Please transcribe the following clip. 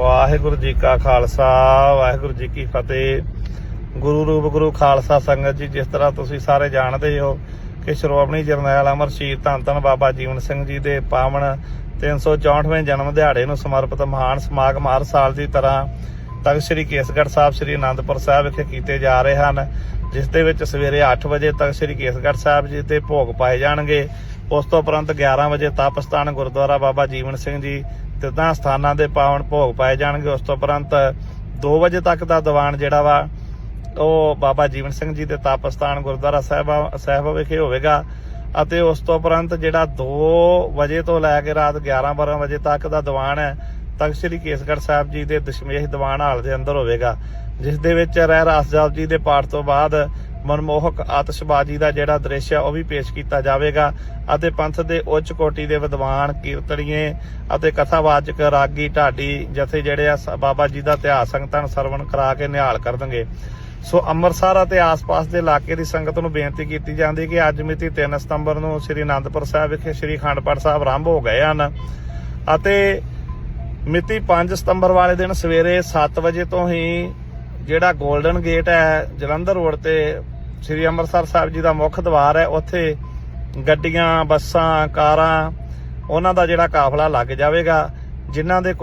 ਵਾਹਿਗੁਰੂ ਜੀ ਕਾ ਖਾਲਸਾ, ਵਾਹਿਗੁਰੂ ਜੀ ਕੀ ਫਤਿਹ। ਗੁਰੂ ਰੂਪ ਗੁਰੂ ਖਾਲਸਾ ਸੰਗਤ ਜੀ, ਜਿਸ ਤਰ੍ਹਾਂ ਤੁਸੀਂ ਸਾਰੇ ਜਾਣਦੇ ਹੋ ਕਿ ਸ਼੍ਰੋਮਣੀ ਜਰਨੈਲ ਅਮਰ ਸ਼ਹੀਦ ਧੰਨ ਧੰਨ ਬਾਬਾ ਜੀਵਨ ਸਿੰਘ ਜੀ ਦੇ ਪਾਵਨ 364ਵੇਂ ਜਨਮ ਦਿਹਾੜੇ ਨੂੰ ਸਮਰਪਿਤ ਮਹਾਨ ਸਮਾਗਮ ਹਰ ਸਾਲ ਦੀ ਤਰ੍ਹਾਂ ਤਖਤ ਸ੍ਰੀ ਕੇਸਗੜ੍ਹ ਸਾਹਿਬ, ਸ੍ਰੀ ਅਨੰਦਪੁਰ ਸਾਹਿਬ ਵਿਖੇ ਕੀਤੇ ਜਾ ਰਹੇ ਹਨ, ਜਿਸ ਦੇ ਵਿੱਚ ਸਵੇਰੇ 8 ਵਜੇ ਤੱਕ ਸ੍ਰੀ ਕੇਸਗੜ੍ਹ ਸਾਹਿਬ ਜੀ ਤੇ ਭੋਗ ਪਾਏ ਜਾਣਗੇ। ਉਸ ਤੋਂ ਉਪਰੰਤ 11 ਵਜੇ ਤਪਸਥਾਨ ਗੁਰਦੁਆਰਾ ਬਾਬਾ ਜੀਵਨ ਸਿੰਘ ਜੀ ਤਿੱਦਾਂ ਸਥਾਨਾਂ ਦੇ ਪਾਵਨ ਭੋਗ ਪਾਏ ਜਾਣਗੇ। ਉਸ ਤੋਂ ਉਪਰੰਤ 2 ਵਜੇ ਤੱਕ ਦਾ ਦੀਵਾਨ ਜਿਹੜਾ ਵਾ, ਉਹ ਬਾਬਾ ਜੀਵਨ ਸਿੰਘ ਜੀ ਦੇ ਤਪਸਥਾਨ ਗੁਰਦੁਆਰਾ ਸਾਹਿਬਾ, ਸਾਹਿਬ ਵਿਖੇ ਹੋਵੇਗਾ ਅਤੇ ਉਸ ਤੋਂ ਉਪਰੰਤ ਜਿਹੜਾ 2 ਵਜੇ ਤੋਂ ਲੈ ਕੇ ਰਾਤ 11 12 ਵਜੇ ਤੱਕ ਦਾ ਦੀਵਾਨ ਹੈ, ਤਖਤ ਸ੍ਰੀ ਕੇਸਗੜ੍ਹ ਸਾਹਿਬ ਜੀ ਦੇ ਦਸ਼ਮੇਸ਼ ਦੀਵਾਨ ਹਾਲ ਦੇ ਅੰਦਰ ਹੋਵੇਗਾ, ਜਿਸ ਦੇ ਵਿੱਚ ਰਹਿ ਰਾਸ ਜਾਪ ਜੀ ਦੇ ਪਾਠ ਤੋਂ ਬਾਅਦ ਮਨਮੋਹਕ ਆਤਿਸ਼ਬਾਜ਼ੀ ਦਾ ਜਿਹੜਾ ਦ੍ਰਿਸ਼ ਹੈ ਉਹ ਵੀ ਪੇਸ਼ ਕੀਤਾ ਜਾਵੇਗਾ। ਅਤੇ ਪੰਥ ਦੇ ਉੱਚ ਕੋਟੀ ਦੇ ਵਿਦਵਾਨ, ਕੀਰਤਨੀਏ ਅਤੇ ਕਥਾਵਾਚਕ ਰਾਗੀ ਢਾਡੀ ਜਥੇ ਜਿਹੜੇ ਆ ਬਾਬਾ ਜੀ ਦਾ ਇਤਿਹਾਸ ਸੰਗਤਾਂ ਨੂੰ ਸਰਵਣ ਕਰਾ ਕੇ ਨਿਹਾਲ ਕਰਨਗੇ। ਸੋ ਅੰਮ੍ਰਿਤਸਰ ਅਤੇ ਆਸ-ਪਾਸ ਦੇ ਇਲਾਕੇ ਦੀ ਸੰਗਤ ਨੂੰ ਬੇਨਤੀ ਕੀਤੀ ਜਾਂਦੀ ਕਿ ਅੱਜ ਮਿਤੀ 3 ਸਤੰਬਰ ਨੂੰ ਸ੍ਰੀ ਅਨੰਦਪੁਰ ਸਾਹਿਬ ਵਿਖੇ ਸ੍ਰੀ ਅਖੰਡ ਪਾਠ ਸਾਹਿਬ ਆਰੰਭ ਹੋ ਗਏ ਹਨ। ਅਤੇ ਮਿਤੀ 5 ਸਤੰਬਰ ਵਾਲੇ ਦਿਨ ਸਵੇਰੇ 7 ਵਜੇ ਤੋਂ ਹੀ ਜਿਹੜਾ 골ਡਨ ਗੇਟ ਹੈ, ਜਲੰਧਰ ਰੋਡ ਤੇ ਸ੍ਰੀ ਅੰਮ੍ਰਿਤਸਰ ਸਾਹਿਬ ਜੀ ਦਾ ਮੁੱਖ ਦਵਾਰ ਹੈ, ਉੱਥੇ ਗੱਡੀਆਂ, ਬੱਸਾਂ, ਕਾਰਾਂ, ਉਹਨਾਂ ਦਾ ਜਿਹੜਾ ਕਾਫਲਾ ਲੱਗ ਜਾਵੇਗਾ, ਜਿਨ੍ਹਾਂ ਦੇ ਕੋਲ